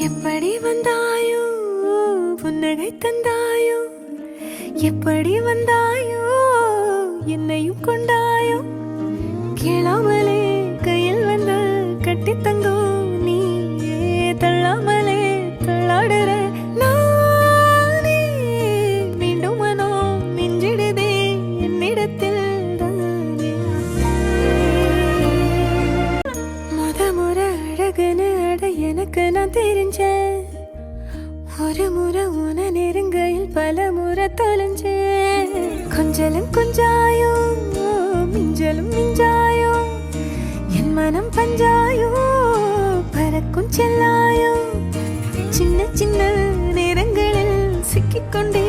எப்படி வந்தாயோ புன்னகை தந்தாயோ எப்படி வந்தாயோ என்னையும் கொண்டாயோ கேளாமலே கையில் வந்த கட்டி தங்கோ நீ தள்ளாமலே தள்ளாடுற நானே. மீண்டும் மனோ மிஞ்சிடுதே என்னிடத்தில் தானே. முத முறை எனக்கு நான் தெரிஞ்சேன். ஒரு முறை உன நெருங்கையில் பல முறை தொலைஞ்சேன். கொஞ்சலும் கொஞ்சாயோ மிஞ்சலும் மிஞ்சாயோ என் மனம் பஞ்சாயோ பறக்கும் செல்லாயோ சின்ன சின்ன நேரங்களில் சிக்கிக்கொண்டே